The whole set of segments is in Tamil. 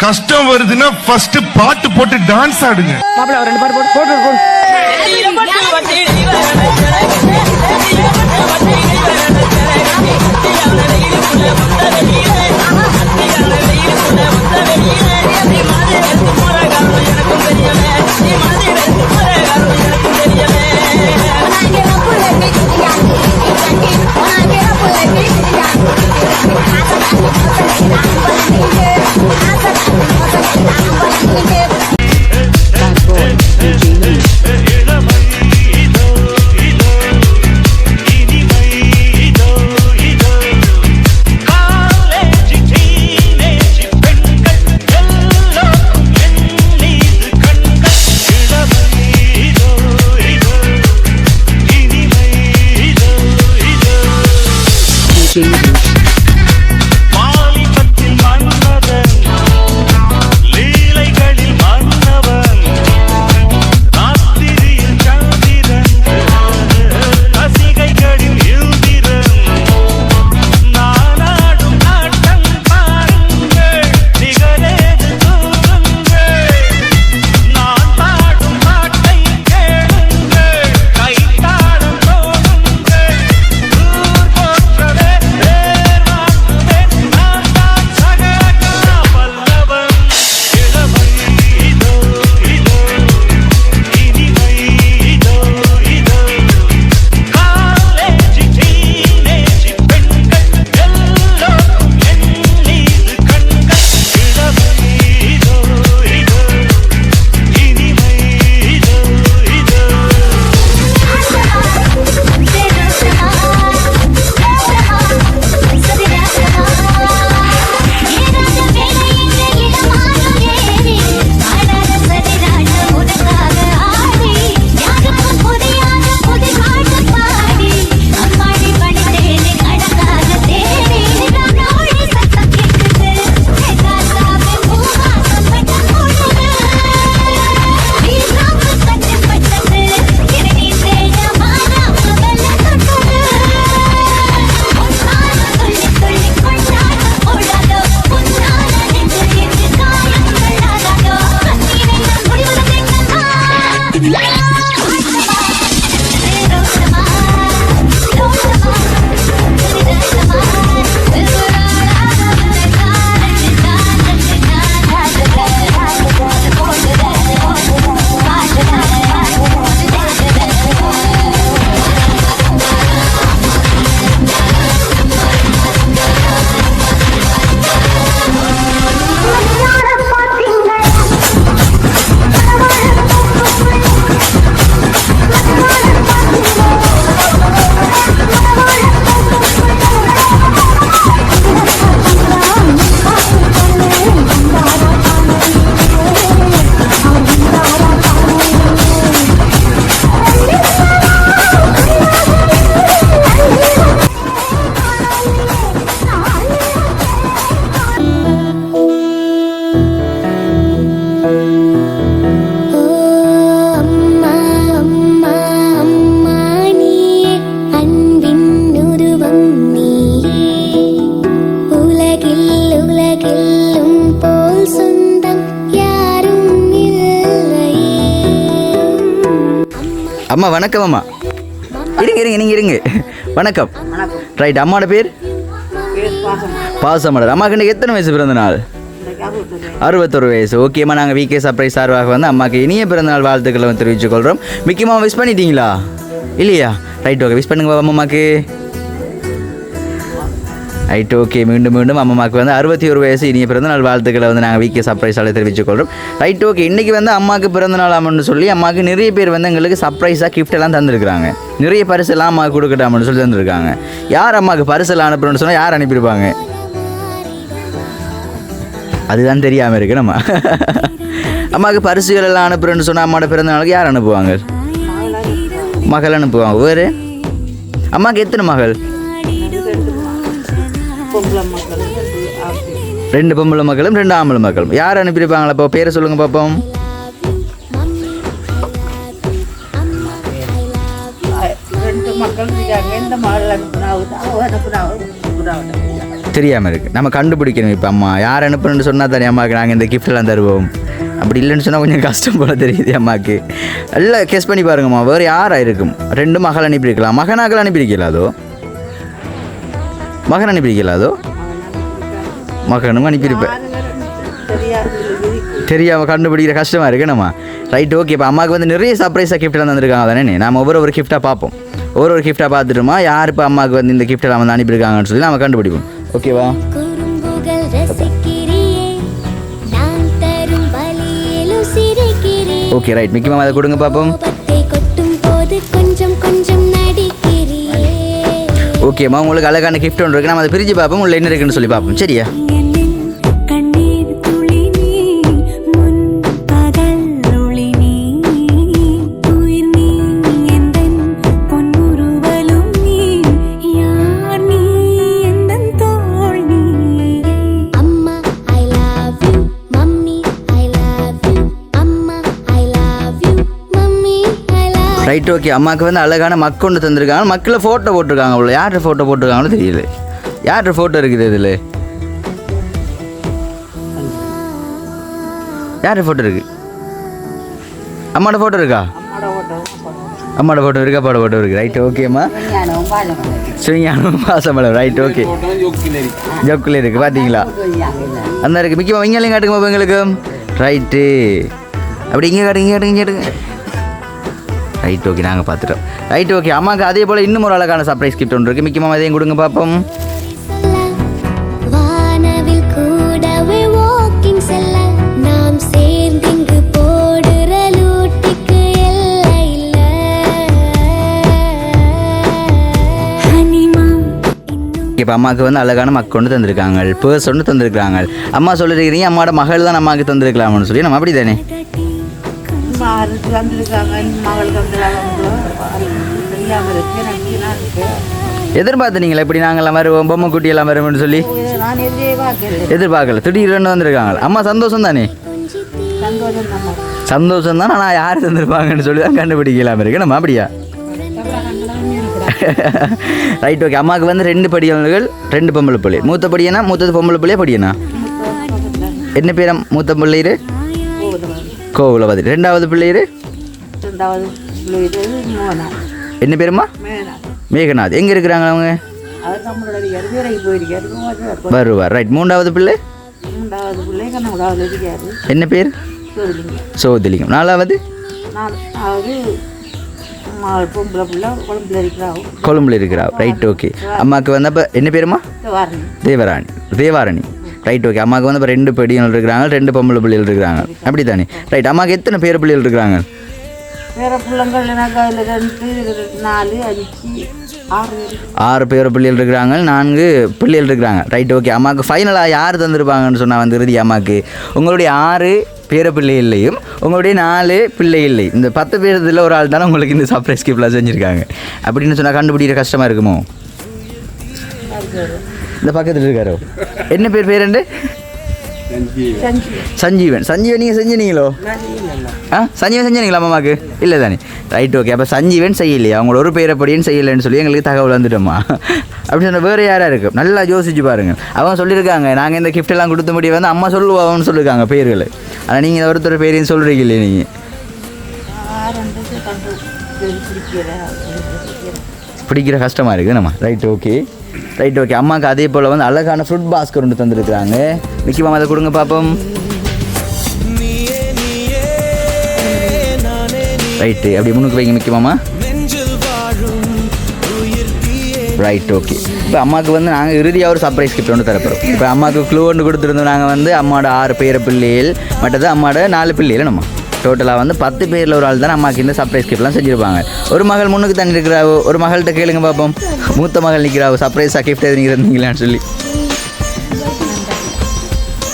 கஷ்டம் வருதுன்னா ஃபர்ஸ்ட் பாட்டு போட்டு டான்ஸ் ஆடுங்க. மாப்பிள்ள ஒரு ரெண்டு பாட்டு போட்டு போட்டு போடு மாலிபத்தில் அம்மா வணக்கம் அம்மா. இருங்க இருங்க நீங்கள் இருங்க. வணக்கம். ரைட் அம்மாவோட பேர்? பாசமலர். அம்மாக்கு இன்னைக்கு எத்தனை வயசு பிறந்த நாள்? அறுபத்தொரு வயசு. ஓகேம்மா நாங்கள் விகே சர்ப்ரைஸ் சார்பாக வந்து அம்மாக்கு இனிய பிறந்தநாள் வாழ்த்துக்களை வந்து தெரிவித்துக் கொள்கிறோம் முக்கியமாக விஷ் பண்ணிட்டீங்களா? இல்லையா? ரைட் ஓகே விஷ் பண்ணுங்க அம்மாக்கு. Right okay. மீண்டும் மீண்டும் அம்மாவுக்கு வந்து அறுபத்தி ஒரு வயசு. இனிய பிறந்தநாள் வாழ்த்துக்களை வந்து நாங்கள் வீக்கே சர்ப்ரைஸால் தெரிவித்துக் கொள்கிறோம் ரைட் ஓகே. இன்றைக்கி வந்து அம்மாவுக்கு பிறந்தநாள் அம்மன்னு சொல்லி அம்மாவுக்கு நிறைய பேர் வந்து எங்களுக்கு சர்ப்ரைஸாக கிஃப்ட் எல்லாம் தந்திருக்கிறாங்க. நிறைய பரிசெல்லாம் அம்மாவுக்கு கொடுக்கட்டாமன்னு சொல்லி தந்திருக்காங்க. யார் அம்மாவுக்கு பரிசெல்லாம் அனுப்புறோன்னு சொன்னால் யார் அனுப்பியிருப்பாங்க? அதுதான் தெரியாமல் இருக்கு நம்ம. அம்மாவுக்கு பரிசுகள் எல்லாம் அனுப்புறேன்னு சொன்னால் அம்மாவோட பிறந்த நாளுக்கு யார் அனுப்புவாங்க? மகள் அனுப்புவாங்க. வேறு? அம்மாவுக்கு எத்தனை மகள்? ரெண்டு பொம்பளை மக்களும் ரெண்டு ஆம்பளை மக்களும். யார் அனுப்பியிருப்பாங்களா? இப்போ பேரை சொல்லுங்க பார்ப்போம். தெரியாமல் இருக்குது நம்ம கண்டுபிடிக்கணும் இப்போ அம்மா. யார் அனுப்புறேன்னு சொன்னால் தானே அம்மாவுக்கு நாங்கள் இந்த கிஃப்ட்லாம் தருவோம். அப்படி இல்லைன்னு சொன்னால் கொஞ்சம் கஷ்டம் போல தெரியுது அம்மாவுக்கு எல்லாம் கெஸ் பண்ணி பாருங்கம்மா. வேறு யாராக இருக்கும் ரெண்டு மகள் அனுப்பியிருக்கலாம். மகனாக்கள் அனுப்பியிருக்கலாதோ மகன் அனுப்பியிருக்கலாதோ மகனும் அனுப்பியிருப்பேன் தெரியாம கண்டுபிடிக்கிற கஷ்டமா இருக்கு நம்ம ரைட் ஓகே இப்போ அம்மாவுக்கு வந்து நிறைய சர்ப்ரைஸாக கிஃப்ட்லாம் தந்திருக்காங்க தானே நாம ஒவ்வொரு ஒரு கிஃப்ட்டாக பார்ப்போம். ஒவ்வொரு ஒரு கிஃப்ட்டாக பார்த்துட்டுமா யார் இப்போ அம்மாவுக்கு வந்து இந்த கிஃப்ட்டெல்லாம் வந்து அனுப்பியிருக்காங்கன்னு சொல்லி நம்ம கண்டுபிடிப்போம். ஓகேவா ஓகே ரைட் மிக்கி மாமா அதை கொடுங்க பார்ப்போம். ஓகேம்மா உங்களுக்கு அழகான கிஃப்ட் ஒன்று இருக்குது நம்ம அதை பிரித்து பார்ப்போம் உள்ள என்ன இருக்குன்னு சொல்லி பார்ப்போம். சரியா? ரைட் ஓகே அம்மாவுக்கு வந்து அழகான மக் ஒன்று தந்திருக்காங்க. மக்களை ஃபோட்டோ போட்டிருக்காங்க அவ்வளோ யார்கிட்ட ஃபோட்டோ போட்டிருக்காங்கன்னு தெரியல. யார்கிட்ட ஃபோட்டோ இருக்குது இதில்? யார்கிட்ட ஃபோட்டோ இருக்குது அம்மாவோட ஃபோட்டோ இருக்கா? அம்மாவோட ஃபோட்டோ இருக்கா? அப்பாவோட ஃபோட்டோ இருக்குது ரைட் ஓகேம்மா சிவஞானம் பாசமலம் ரைட் ஓகே ஜோக்கில் இருக்குது பார்த்தீங்களா அந்த இருக்கு. மிக்கமாக இங்கே காட்டுங்க எங்களுக்கு. ரைட்டு அப்படி இங்கே காட்டுங்க இங்கே காட்டுங்க இங்கே காட்டுங்க. ரைட் ஓகே நாங்கள் பார்த்துட்டோம். ரைட் ஓகே அம்மாவுக்கு அதே போல் இன்னும் ஒரு அழகான சர்ப்ரைஸ் கிஃப்ட் ஒன்று இருக்குது மிக்கமாக இதையும் கொடுங்க பார்ப்போம். இப்போ அம்மாவுக்கு வந்து அழகான மக் கொண்டு தந்திருக்காங்க. பேர்ஸ் ஒன்று தந்திருக்காங்க. அம்மா சொல்லிருக்கிறீங்க அம்மாவோட மகள் தான் அம்மாவுக்கு தந்திருக்கலாம்னு சொல்லி. நம்ம அப்படி தானே இருக்கு எனக்கு நான் இருக்கேன் எதிர்பார்த்தீங்களா? இப்படி நாங்கள்லாம் வருவோம் பொம்மை குட்டி எல்லாம் வருவோம்னு சொல்லி? எதிர்பார்க்கல. திடீர்னு வந்திருக்காங்க. அம்மா சந்தோஷம் தானே? சந்தோஷம் தான் ஆனால் யார் தந்திருப்பாங்கன்னு சொல்லி தான் கண்டுபிடிக்கலாம் இருக்கு. நம்ம அப்படியா? ரைட் ஓகே அம்மாவுக்கு வந்து ரெண்டு படியாளர்கள் ரெண்டு பொம்பளை பிள்ளை. மூத்த படியனா மூத்தது பொம்பளை பிள்ளையா படியனா என்ன? பேரம் மூத்த பிள்ளையரு கோகுலபதி ரெண்டாவது பிள்ளையரு ரெண்டாவது என்ன பேருமா? மேகநாத். எங்கே இருக்கிறாங்க அவங்க? வருவார். ரைட் மூன்றாவது பிள்ளை? என்ன பேர்? சோதிலிங்கம். நாலாவது? குழம்புல இருக்கிறா ரைட் ஓகே அம்மாவுக்கு வந்து அப்போ என்ன பேருமா? தேவராணி. தேவாரணி. ரைட் ஓகே அம்மாவுக்கு வந்து இப்போ ரெண்டு பெடியங்கள் இருக்கிறாங்க ரெண்டு பொம்பளை பிள்ளைகள் இருக்கிறாங்க. அப்படி தானே ரைட் அம்மாவுக்கு எத்தனை பேர் பிள்ளைகள் இருக்கிறாங்க? வேற பிள்ளைங்கள் ரெண்டு நாலு அஞ்சு ஆறு பேர். பேர் பிள்ளைகள் இருக்கிறாங்க நான்கு பிள்ளைகள் இருக்கிறாங்க. ரைட் ஓகே அம்மாவுக்கு ஃபைனலாக யார் தந்திருப்பாங்கன்னு சொன்னால் வந்து இறுதி அம்மாவுக்கு. உங்களுடைய ஆறு பேர பிள்ளைகள்லையும் உங்களுடைய நாலு பிள்ளை இல்லை இந்த பத்து பேரத்தில் ஒரு ஆள் தானே உங்களுக்கு இந்த சர்ப்ரைஸ் கிஃப்ட்லாம் செஞ்சுருக்காங்க. அப்படின்னு சொன்னால் கண்டுபிடிக்கிற கஷ்டமாக இருக்குமோ? இந்த பக்கத்தில் இருக்காரோ? என்ன பேர் பேர் ரெண்டு? சஞ்சீவன். சஞ்சீவன் நீங்கள் செஞ்சினீங்களோ? ஆ? சஞ்சீவன் செஞ்சீங்களா அம்மாவுக்கு? இல்லை தானே. ரைட் ஓகே அப்போ சஞ்சீவன் செய்யலையா? அவங்களோட ஒரு பேர் அப்படியும் செய்யலைன்னு சொல்லி எங்களுக்கு தகவல் வந்துட்டோமா அப்படி சொன்ன வேறு யாராக இருக்கும் நல்லா யோசிச்சு பாருங்கள் அவங்க சொல்லியிருக்காங்க நாங்கள் இந்த gift எல்லாம் கொடுத்த முடியும் வந்து அம்மா சொல்லுவாங்கன்னு சொல்லியிருக்காங்க பேர்கள். ஆனால் நீங்கள் ஒருத்தர் பேரையும் சொல்கிறீங்க இல்லை நீங்கள் பிடிக்கிற பிடிக்கிற கஷ்டமாக இருக்குது நம்ம. ரைட் ஓகே ரைட் ஓகே அம்மாவுக்கு அதே போல் வந்து அழகான ஃப்ரூட் பாஸ்கர் ஒன்று தந்துருக்குறாங்க. நிக்கி மாமா அதை கொடுங்க பார்ப்போம் ரைட்டு அப்படி முன்னுக்கு வைங்க மிக்கி மாமா. ரைட் ஓகே இப்போ அம்மாவுக்கு வந்து நாங்கள் இறுதியாக ஒரு சர்ப்ரைஸ் கிஃப்ட் ஒன்று தரப்போகிறோம் இப்போ அம்மாவுக்கு க்ளூ ஒன்று கொடுத்துருந்தோம். நாங்கள் வந்து அம்மாவோட ஆறு பேர பிள்ளைகள். மற்றது அம்மாவோட நாலு பிள்ளைகள் நம்ம டோட்டலாக வந்து பத்து பேரில் ஒரு ஆள் தான் அம்மாவுக்கு இந்த சர்ப்ரைஸ் கிஃப்ட்லாம் செஞ்சுருப்பாங்க. ஒரு மகள் முன்னுக்கு தண்ணி இருக்கிறாவோ ஒரு மகள்கிட்ட கேளுங்க பார்ப்போம் மூத்த மகள் நிற்கிறாவோ சர்ப்ரைஸாக கிஃப்ட் எது நீங்கள் இருந்தீங்களான்னு சொல்லி.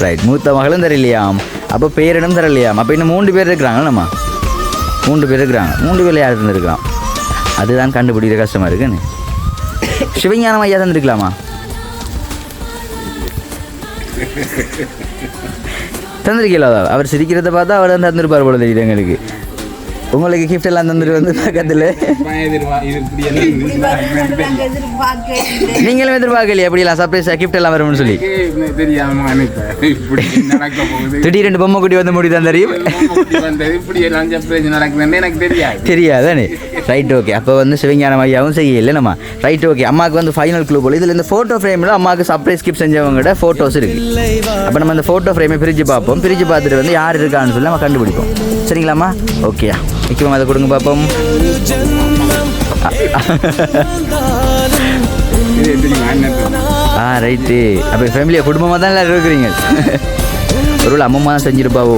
ரைட் மூத்த மகளும் தரலையாம். அப்போ பேரிடம் தரலையாம். அப்போ இன்னும் மூன்று பேர் இருக்கிறாங்களா நம்ம மூன்று பேர் இருக்கிறாங்க. மூன்று பேர் யார் தந்துருக்கலாம் அதுதான் கண்டுபிடிக்கிற கஷ்டமாக இருக்குன்னு. சிவஞானம் ஐயா தந்துருக்கலாமா? தந்திருக்கீங்களா? அவர் சிரிக்கிறத பார்த்தா அவர் தான் தந்திருப்பார் போல தெரியுது எங்களுக்கு. உங்களுக்கு கிஃப்ட் எல்லாம் தந்துட்டு வந்து பக்கத்தில். நீங்களும் எதிர்பார்க்கலையே? அப்படிலாம் சர்ப்ரைஸ் கிஃப்ட் எல்லாம் வரும்னு சொல்லி? தெரியாம திடீரென்று பொம்மை குட்டி வந்து முடி தந்தறியும். இப்படி தெரியாது தெரியாதானே? ரைட் ஓகே அப்போ வந்து சிவஞானம் ஐயாவும் செய்யல நம்ம. ரைட் ஓகே அம்மாவுக்கு வந்து ஃபைனல் க்ளூ போல. இதில் இந்த ஃபோட்டோ ஃப்ரேமில் அம்மாவுக்கு சர்ப்ரைஸ் கிஃப்ட் செஞ்சவங்ககிட்ட ஃபோட்டோஸ் இருக்கு. அப்போ நம்ம அந்த ஃபோட்டோ ஃப்ரேமை பிரித்து பார்ப்போம். பிரித்து பார்த்துட்டு வந்து யார் இருக்கான்னு சொல்லி நம்ம கண்டுபிடிப்போம். சரிங்களாம்மா? ஓகேயா நிற்கும் அதை கொடுங்க பார்ப்போம் ஆ ரைட்டு அப்போ ஃபேமிலியை குடும்பமாக தான் எல்லாரும் இருக்கிறீங்க ஒரு அம்மம்மா தான் செஞ்சிருப்பாவோ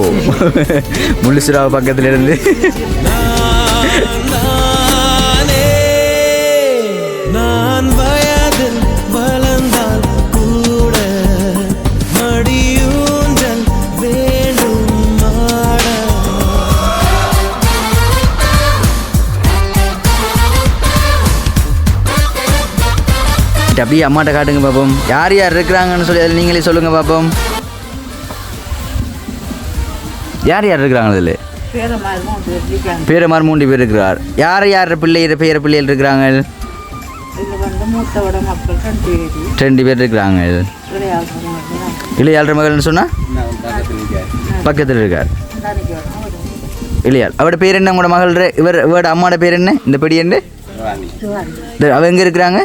முள்ளுசுராவ பக்கத்துல அப்படியே அம்மாட்ட காட்டுங்க பார்ப்போம் யார் யார் இருக்கிறாங்கன்னு சொல்லி அதில் நீங்களே சொல்லுங்க பார்ப்போம் யார் யார் இருக்கிறாங்க அதில்? பேரமார் மூன்று பேர் இருக்கிறார். யார் யார் பிள்ளை பேர பிள்ளைகள் இருக்கிறாங்க? ரெண்டு பேர் இருக்கிறாங்க. இளையாளர் மகள்னு சொன்னால் பக்கத்தில் இருக்கார். இளையாள். அவட பேர் என்ன? உங்களோட மகள் இவர் இவரோட அம்மாவோட பேர் என்ன? இந்த படி என்ன? அவ எங்கே இருக்கிறாங்க?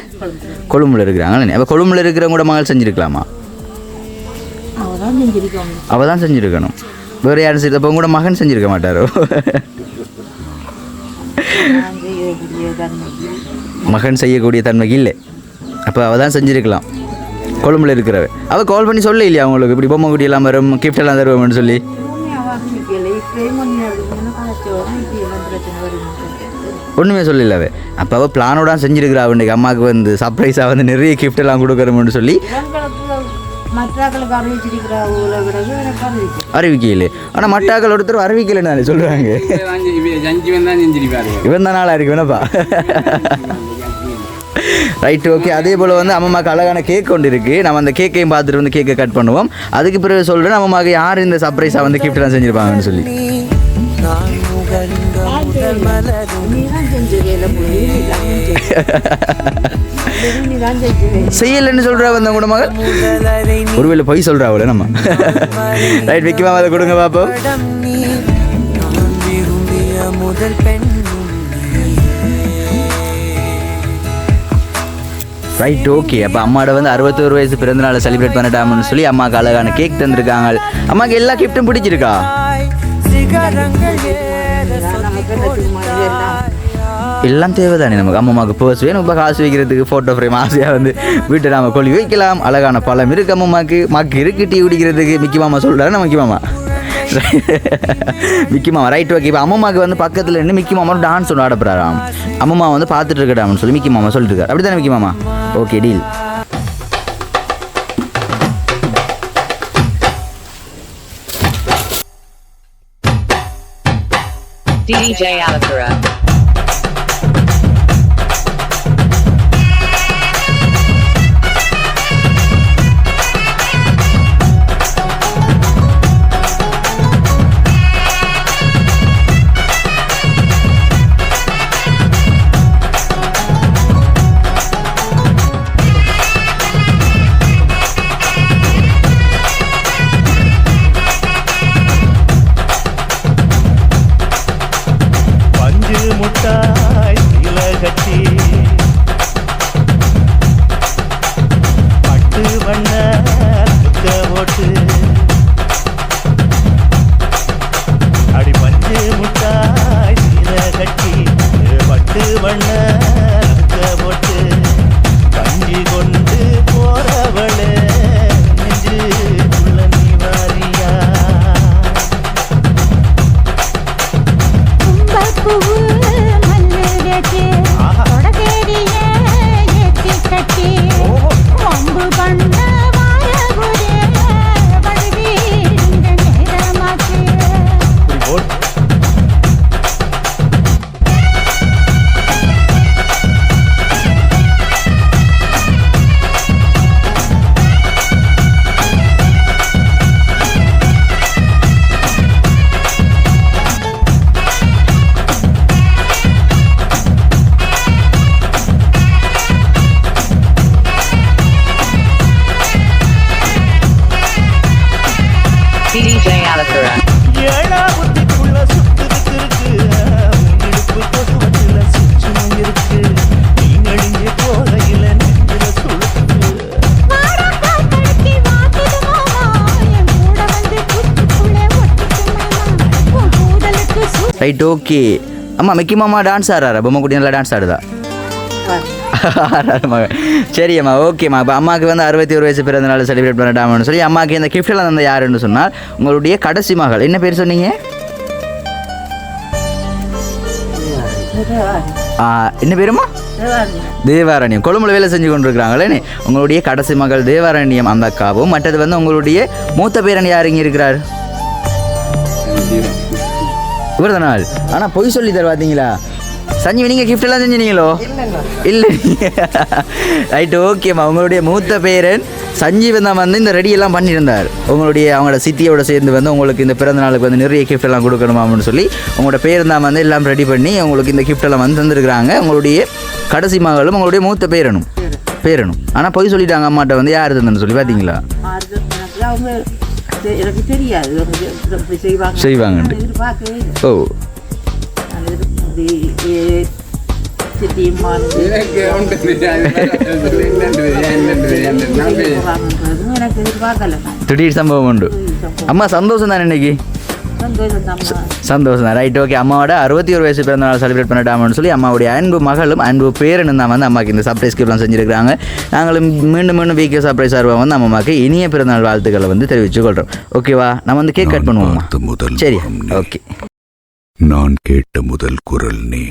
கொழும்புல இருக்கிறாங்க அவள் கொழும்புல இருக்கிறவங்களோட மகள் செஞ்சுருக்கலாமா? அவள் தான் செஞ்சுருக்கணும். வேறு யாரும் செய்ய அப்போ கூட மகன் செஞ்சுருக்க மாட்டாரோ? மகன் செய்யக்கூடிய தன்மைக்கு இல்லை. அப்போ அவள் தான் செஞ்சுருக்கலாம். கொழும்புல இருக்கிறவ. அவள் கால் பண்ணி சொல்ல இல்லையா அவங்களுக்கு? இப்படி பொம்மை குட்டி எல்லாம் வரும் கிஃப்ட் எல்லாம் தருவோம்னு சொல்லி. ஒன்றுமே சொல்லல அவ. அப்போ அவள் பிளானோட செஞ்சுருக்கிறா. அவனுக்கு அம்மாவுக்கு வந்து சர்ப்ரைஸாக வந்து நிறைய gift எல்லாம் கொடுக்குறோம்னு சொல்லி அறிவிக்கையில் ஆனால் மட்டாக்கள் ஒருத்தர் அறிவிக்கலைன்னு தானே சொல்கிறாங்க இவன் தான் நாளாக இருக்கு வேணப்பா ரைட் ஓகே அதே போல் வந்து அம்மாவுக்கு அழகான கேக் கொண்டு இருக்கு. நம்ம அந்த கேக்கையும் பார்த்துட்டு வந்து கேக்கை கட் பண்ணுவோம். அதுக்கு பிறகு சொல்கிறேன் அம்மாவுக்கு யார் இந்த சர்ப்ரைஸாக வந்து கிஃப்ட்லாம் செஞ்சுருப்பாங்கன்னு சொல்லி. நான் முதல் மலரும் செய்யலைன்னு சொல்கிறா வந்த கூட மகள்? ஒருவேளை பொய் அவளை நம்ம. ரைட் வைக்கமா அதை கொடுங்க விரும்பிய முதல் பெண் ரைட் ஓகே அப்போ அம்மாவோட வந்து அறுபத்தோரு வயசு பிறந்தநாளை செலிப்ரேட் பண்ணிட்டாமன்னு சொல்லி அம்மாவுக்கு அழகான கேக் தந்திருக்காங்க. அம்மாவுக்கு எல்லா கிஃப்ட்டும் பிடிச்சிருக்கா? எல்லாம் தேவைதானே நமக்கு? அம்மாவுக்கு பர்ஸ் வேணும். இப்போ காசு வைக்கிறதுக்கு ஃபோட்டோ ஃப்ரேம் ஆசையாக வந்து வீட்டை நாம கொள்ளி வைக்கலாம். அழகான பழம் இருக்கு அம்மாவுக்கு. மக்கு இருக்கு டீ குடிக்கிறதுக்கு. மிக்கி மாமா சொல்கிறாரு மிக்கி மாமா. மிக்கி மாமா ரைட் ஓகே இப்போ அம்மாவுக்கு வந்து பக்கத்தில் நின்று மிக்கி மாமா டான்ஸ் ஒன்று ஆடப்படுறாராம் அம்மா வந்து பார்த்துட்டு இருக்கடாம்னு சொல்லி மிக்கி மாமா சொல்லிட்டு இருக்காரு. அப்படி தானே மிக்கி மாமா? Okay deal DJ Alakara. கொடகேரிய ஏத்தி கட்டி வம்பு பண்ண ரைட் ஓகே அம்மா மிக்கி மாமா டான்ஸ் ஆடுறாரா பொம்மை குட்டி நல்லா டான்ஸ் ஆடுதா. சரி அம்மா ஓகேம்மா இப்போ அம்மாவுக்கு வந்து அறுபத்தி ஒரு வயசு பிறந்த நாள் செலிப்ரேட் பண்ணிட்டாமன்னு சொல்லி அம்மாவுக்கு இந்த gift எல்லாம் தந்த யாருன்னு சொன்னால் உங்களுடைய கடைசி மகள் என்ன பேர் சொன்னீங்க ஆ, என்ன பேருமா தேவாரண்யம் கொழும்புல வேலை செஞ்சு கொண்டிருக்கிறாங்களே உங்களுடைய கடைசி மகள் தேவாரண்யம் அந்த அக்காவும் மற்றது வந்து உங்களுடைய மூத்த பேரன் யார் இங்கே இருக்கிறார் இவர் நாள் ஆனால் பொய் சொல்லி தர பார்த்தீங்களா சஞ்சீவி நீங்கள் gift எல்லாம் செஞ்சீங்களோ இல்லை ரைட் ஓகேம்மா உங்களுடைய மூத்த பேரன் சஞ்சீவன் தான் வந்து இந்த ரெடி எல்லாம் பண்ணியிருந்தார் உங்களுடைய அவங்களோட சித்தியோட சேர்ந்து வந்து உங்களுக்கு இந்த பிறந்த நாளுக்கு வந்து நிறைய gift எல்லாம் கொடுக்கணுமா அப்படின்னு சொல்லி உங்களோட பேர் தான் வந்து எல்லாம் ரெடி பண்ணி உங்களுக்கு இந்த gift எல்லாம் வந்து தந்திருக்கிறாங்க உங்களுடைய கடைசி மகளும் உங்களுடைய மூத்த பேரனும் பேரனும் ஆனால் பொய் சொல்லிட்டாங்க அம்மாட்ட வந்து யார் தந்தன்னு சொல்லி பார்த்தீங்களா எனக்கு தெரியாது. இப்படி- செய்வாங்க. செய்வாங்கன்ட்டு. நான் எதிர்பார்க்கவே. ஓ. திடீர் சம்பவம் உண்டு. அம்மா சந்தோஷம் தானே இன்னைக்கு? சந்தோஷம் தான் ரைட் ஓகே அம்மாவோட அறுபத்தி ஒரு வயசு பிறந்த நாள் செலிப்ரேட் பண்ணிட்டாமன்னு சொல்லி அம்மாவுடைய அன்பு மகளும் அன்பு பேரனும் தான் வந்து அம்மாக்கு இந்த சர்ப்ரைஸ் கிஃப்ட்லாம் செஞ்சுருக்காங்க நாங்களும் மீண்டும் மீண்டும் வீக்கே சர்ப்ரைஸ் சார்பாக வந்து நம்ம அம்மாக்கு இனிய பிறந்தநாள் வாழ்த்துக்களை வந்து தெரிவித்து கொள்கிறோம் ஓகேவா நம்ம வந்து கேக் கட் முதல் சரி. ஓகே நான் கேட்ட முதல் குரல் நீ.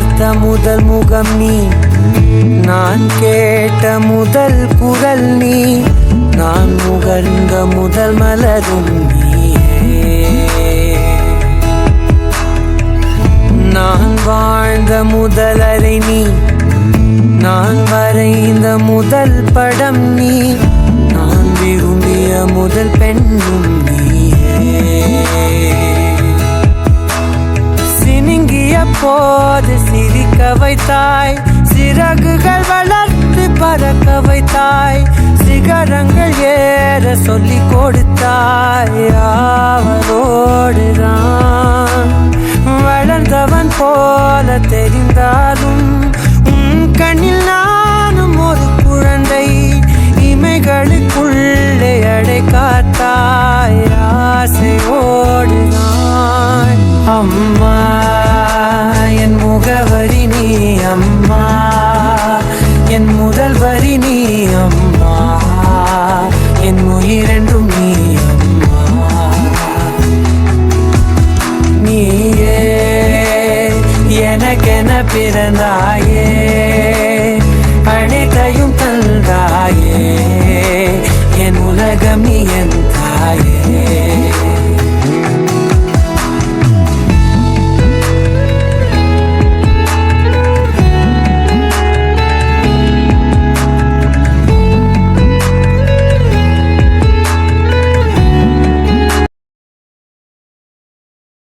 பார்த்த முதல் முகம் நீ. நான் கேட்ட முதல் குரல் நீ. நான் முகர்ந்த முதல் மலரும் நான் வாழ்ந்த முதல் அலை நீ. நான் வரைந்த முதல் படம் நீ. நான் விரும்பிய முதல் பெண்ணும் நீ போது சிரிக்க வைத்தாய். சிறகுகள் வளர்த்து பறக்க வைத்தாய். சிகரங்கள் ஏற சொல்லி கொடுத்தாய். அவரோடுதான் வளர்ந்தவன் போல தெரிந்தாலும் உன் கண்ணில் நானும் ஒரு குழந்தை. இமைகளுக்குள்ளே அடை காத்தாய். ஆசையோடுதான். அம்மா. முகவரி நீ அம்மா. என் முதல் வரி நீ அம்மா. என் உயிரென்றும் நீ அம்மா. நீயே எனக்கென பிறந்தாய்.